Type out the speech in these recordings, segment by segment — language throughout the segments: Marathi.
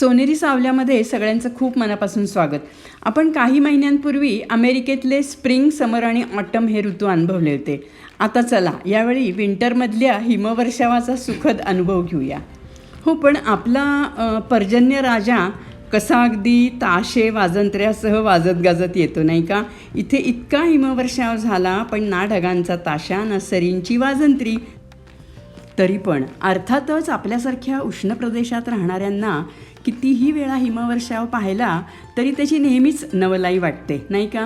सोनेरी सावल्यामध्ये सगळ्यांचं खूप मनापासून स्वागत. आपण काही महिन्यांपूर्वी अमेरिकेतले स्प्रिंग समर आणि ऑटम हे ऋतू अनुभवले होते. आता चला यावेळी विंटरमधल्या हिमवर्षावाचा सुखद अनुभव घेऊया. हो पण आपला पर्जन्य राजा कसा अगदी ताशे वाजंत्र्यासह वाजत गाजत येतो नाही का? इथे इतका हिमवर्षाव झाला पण ना ढगांचा ताशा ना सरींची वाजंत्री. तरी पण अर्थातच आपल्यासारख्या उष्ण प्रदेशात राहणाऱ्यांना कितीही वेळा हिमवर्षाव पाहिला तरी त्याची नेहमीच नवलाई वाटते. नाही का?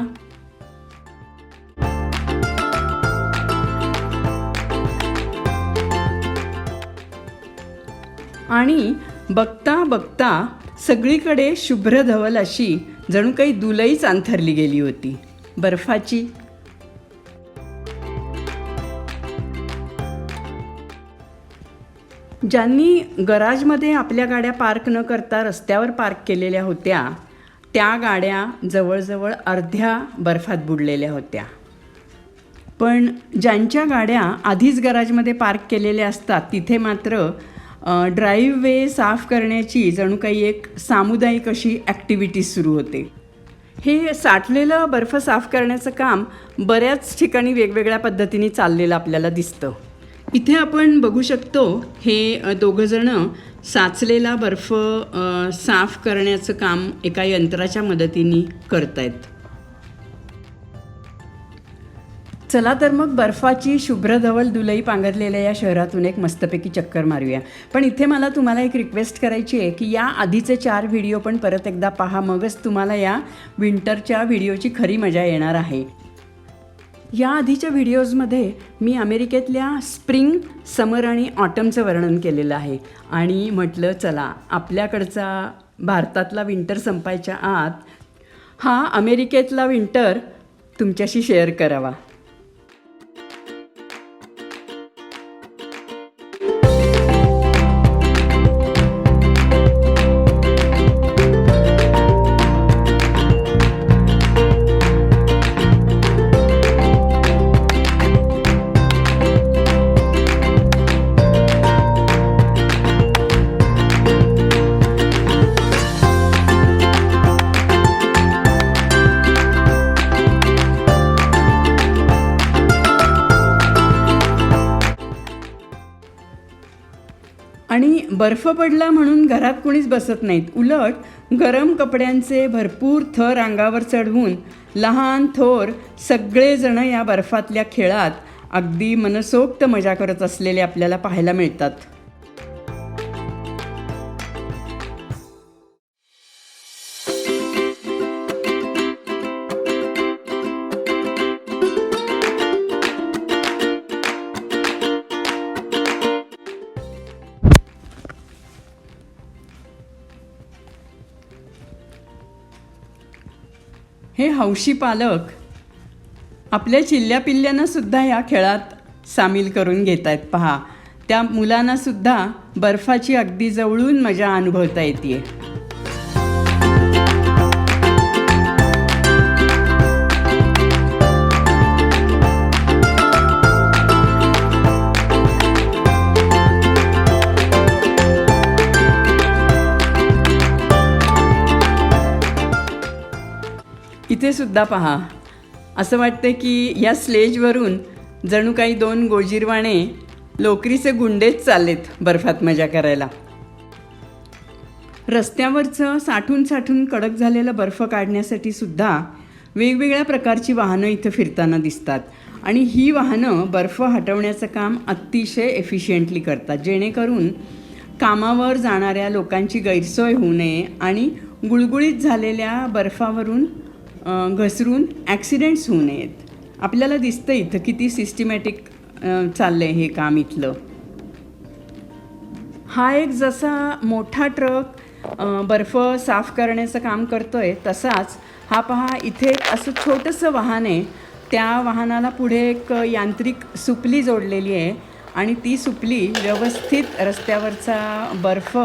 आणि बघता बघता सगळीकडे शुभ्र धवल अशी जणू काही दुलईच अंथरली गेली होती. बर्फाची ज्यांनी गराजमध्ये आपल्या गाड्या पार्क न करता रस्त्यावर पार्क केलेल्या होत्या त्या गाड्या जवळजवळ अर्ध्या बर्फात बुडलेल्या होत्या. पण ज्यांच्या गाड्या आधीच गराजमध्ये पार्क केलेल्या असतात तिथे मात्र ड्राईववे साफ करण्याची जणू काही एक सामुदायिक अशी ॲक्टिव्हिटी सुरू होते. हे साठलेलं बर्फ साफ करण्याचं काम बऱ्याच ठिकाणी वेगवेगळ्या पद्धतीने चाललेलं आपल्याला दिसतं. इथे आपण बघू शकतो हे दोघंजणं साचलेला बर्फ साफ करण्याचं काम एका यंत्राच्या मदतीने करतायत. चला तर मग बर्फाची शुभ्र धवल दुलई पांघरलेल्या या शहरातून एक मस्तपैकी चक्कर मारूया. पण इथे मला तुम्हाला एक रिक्वेस्ट करायची आहे की या आधीचे चार व्हिडिओ पण परत एकदा पहा. मगच तुम्हाला या विंटरच्या व्हिडिओची खरी मजा येणार आहे. या आधीच्या व्हिडिओजमध्ये मी अमेरिकेतल्या स्प्रिंग समर आणि ऑटमचं वर्णन केलेलं आहे. आणि म्हटलं चला आपल्याकडचा भारतातला विंटर संपायच्या आत हा अमेरिकेतला विंटर तुमच्याशी शेअर करावा. बर्फ पडला म्हणून घरात कोणीच बसत नाहीत. उलट गरम कपड्यांचे भरपूर थर अंगावर चढवून लहान थोर सगळेजणं या बर्फातल्या खेळात अगदी मनसोक्त मजा करत असलेले आपल्याला पाहायला मिळतात. हे हौशी पालक आपल्या चिल्ल्या पिल्ल्यांना सुद्धा या खेळात सामील करून घेत आहेत पहा त्या मुलांना सुद्धा बर्फाची अगदी जवळून मजा अनुभवता येते इथे सुद्धा पहा. असं वाटतं की या स्लेजवरून जणू काही दोन गोजीरवाणे लोकरीचे गुंडेच चाललेत बर्फात मजा करायला. रस्त्यावरचं साठून साठून कडक झालेलं बर्फ काढण्यासाठी सुद्धा वेगवेगळ्या प्रकारची वाहनं इथं फिरताना दिसतात. आणि ही वाहनं बर्फ हटवण्याचं काम अतिशय एफिशियंटली करतात. जेणेकरून कामावर जाणाऱ्या लोकांची गैरसोय होऊ नये आणि गुळगुळीत झालेल्या बर्फावरून घसरून ॲक्सिडेंट्स होऊ नयेत. आपल्याला दिसतं इथं किती सिस्टमॅटिक चाललं आहे हे काम इथलं. हा एक जसा मोठा ट्रक बर्फ साफ करण्याचं काम करतो आहे तसाच हा पहा इथे एक असं छोटंसं वाहन आहे. त्या वाहनाला पुढे एक यांत्रिक सुपली जोडलेली आहे आणि ती सुपली व्यवस्थित रस्त्यावरचा बर्फ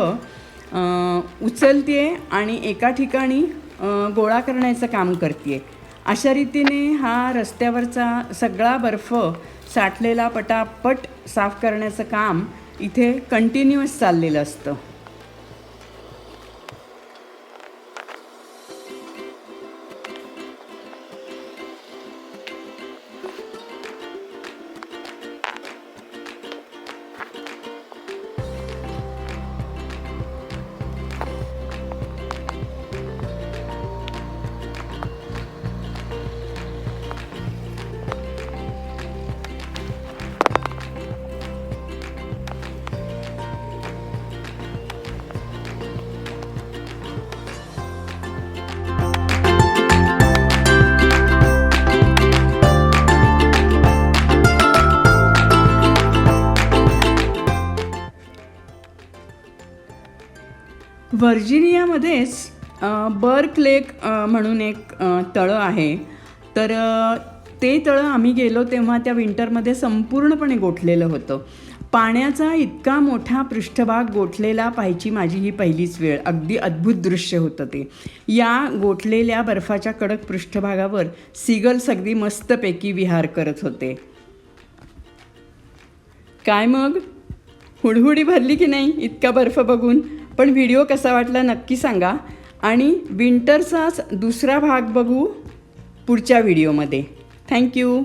उचलते आणि एका ठिकाणी गोळा करण्याचं काम करते अशा रीतीने हा रस्त्यावरचा सगळा बर्फ साठलेला पटापट साफ करण्याचं काम इथे कंटिन्युअस चाललेलं असतं. व्हर्जिनियामध्येच बर्क लेक म्हणून एक तळं आहे. तर ते तळं आम्ही गेलो तेव्हा त्या विंटरमध्ये संपूर्णपणे गोठलेलं होतं. पाण्याचा इतका मोठा पृष्ठभाग गोठलेला पाहायची माझी ही पहिलीच वेळ. अगदी अद्भुत दृश्य होतं ते. या गोठलेल्या बर्फाच्या कडक पृष्ठभागावर सिगल्स अगदी मस्तपैकी विहार करत होते. काय मग? हुडहुडी भरली की नाही इतका बर्फ बघून? पण व्हिडिओ कसा वाटला नक्की सांगा. आणि विंटरचाच दुसरा भाग बघू पुढच्या व्हिडिओमध्ये थँक्यू